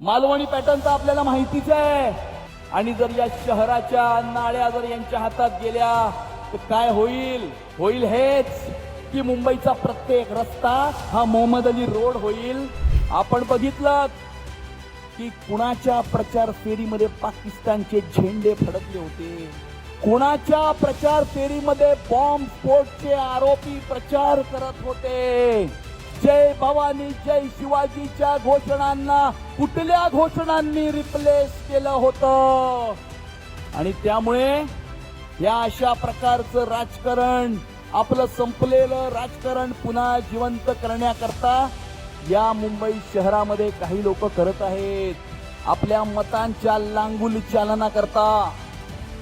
Malvani pattern तर आपल्याला माहितीच आहे. आणि जर या शहराच्या नाळ्या जर यांच्या हातात गेल्या तर काय होईल? होईल हेच की मुंबईचा प्रत्येक रस्ता हा मोहम्मद अली रोड होईल. आपण बघितलं की कुणाच्या प्रचार फेरीमध्ये पाकिस्तानचे झेंडे फडकले होते? कुणाच्या प्रचार फेरीमध्ये बॉम्ब स्फोटचे आरोपी प्रचार करत होते? जय भवानी जय शिवाजीच्या घोषणांना कुठल्या घोषणांनी रिप्लेस केलं होतं? आणि त्यामुळे या अशा प्रकारचं राजकारण आपलं संपलेलं राजकारण पुन्हा जिवंत करण्याकरता या मुंबई शहरामध्ये काही लोक करत आहेत. आपल्या मतांच्या लांगुल चालना करता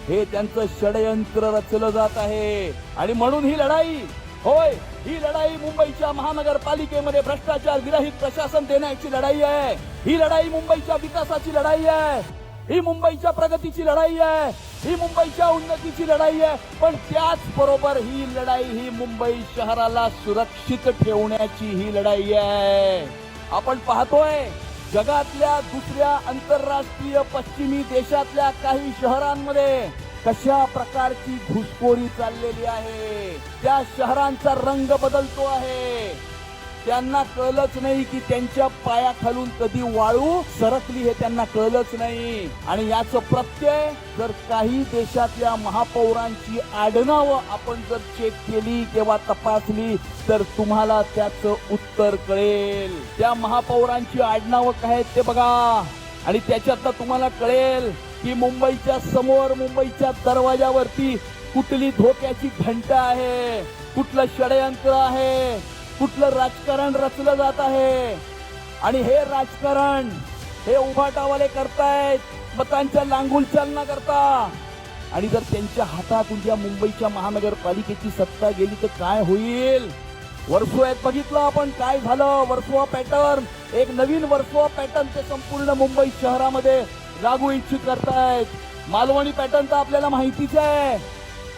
हे त्यांचं षडयंत्र रचलं जात आहे. आणि म्हणून ही लढाई होय ही लढाई मुंबईच्या महानगरपालिकेमध्ये भ्रष्टाचार विरहित प्रशासन देण्याची लढाई आहे. ही लढाई मुंबईच्या विकासाची लढाई आहे. ही मुंबईच्या प्रगतीची लढाई आहे. ही मुंबईच्या उन्नतीची लढाई आहे. पण त्याच बरोबर ही लढाई ही मुंबई शहराला सुरक्षित ठेवण्याची ही लढाई आहे. आपण पाहतोय जगातल्या दुसऱ्या आंतरराष्ट्रीय पश्चिमी देशातल्या काही शहरांमध्ये कशा प्रकारची घुसखोरी चाललेली आहे? त्या शहरांचा रंग बदलतो आहे. त्यांना कळलंच नाही की त्यांच्या पायाखालून कधी वाळू सरकली हे त्यांना कळलंच नाही. आणि याचं प्रत्यय जर काही देशातल्या महापौरांची आडनावं आपण जर चेक केली किंवा तपासली तर तुम्हाला त्याचं उत्तर कळेल. त्या महापौरांची आडनावं काय आहेत ते बघा. आणि त्याच्यातनं तुम्हाला कळेल की मुंबईच्या समोर मुंबईच्या दरवाजावरती कुठली धोक्याची घंटा आहे? कुठलं षडयंत्र आहे? कुठलं राजकारण रचलं जात आहे? आणि हे राजकारण हे उभाटावाले करतायत मतांच्या लांगुल चालना करता. आणि जर त्यांच्या हातात या मुंबईच्या महानगरपालिकेची सत्ता गेली तर काय होईल? वर्सोव्यात बघितलं आपण काय झालं. वर्सोवा पॅटर्न एक नवीन वर्सोवा पॅटर्न ते संपूर्ण मुंबई शहरामध्ये लागू इच्छित करतायत. मालवणी पॅटर्न तर आपल्याला माहितीच आहे.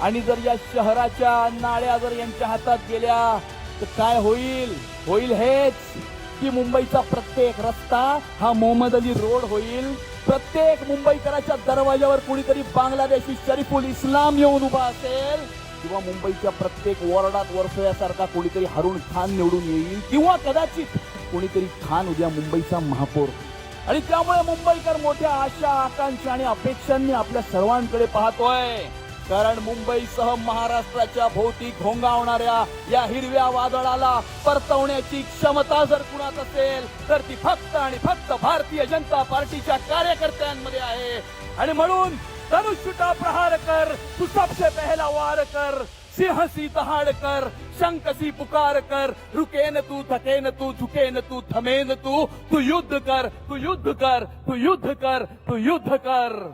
आणि जर या शहराच्या नाळ्या जर यांच्या हातात गेल्या तर काय होईल? होईल हेच की मुंबईचा प्रत्येक रस्ता हा मोहम्मद अली रोड होईल. प्रत्येक मुंबईकराच्या दरवाजावर कुणीतरी बांगलादेशी शरीफुल इस्लाम येऊन उभा असेल किंवा मुंबईच्या प्रत्येक वॉर्डात वर्षयासारखा कोणीतरी हरुण खान निवडून येईल किंवा कदाचित कोणीतरी खान उद्या मुंबईचा महापौर आणि त्यामुळे मुंबईकर मोठ्या आशा आकांक्षा आणि अपेक्षांनी आपल्या सर्वांकडे पाहतोय. कारण मुंबईसह महाराष्ट्राच्या भोवती घोंगावणाऱ्या या हिरव्या वादळाला परतवण्याची क्षमता जर कुणात असेल तर ती फक्त आणि फक्त भारतीय जनता पार्टीच्या कार्यकर्त्यांमध्ये आहे. आणि म्हणून धनुष्यटा प्रहार कर, तू सबसे पहला वार कर सिंह सी दहाड़ कर शंकसी पुकार कर रुके न तू थके न तू झुके न तू थमे न तू तू युद्ध कर, तू युद्ध कर, तू युद्ध कर, तू युद्ध कर।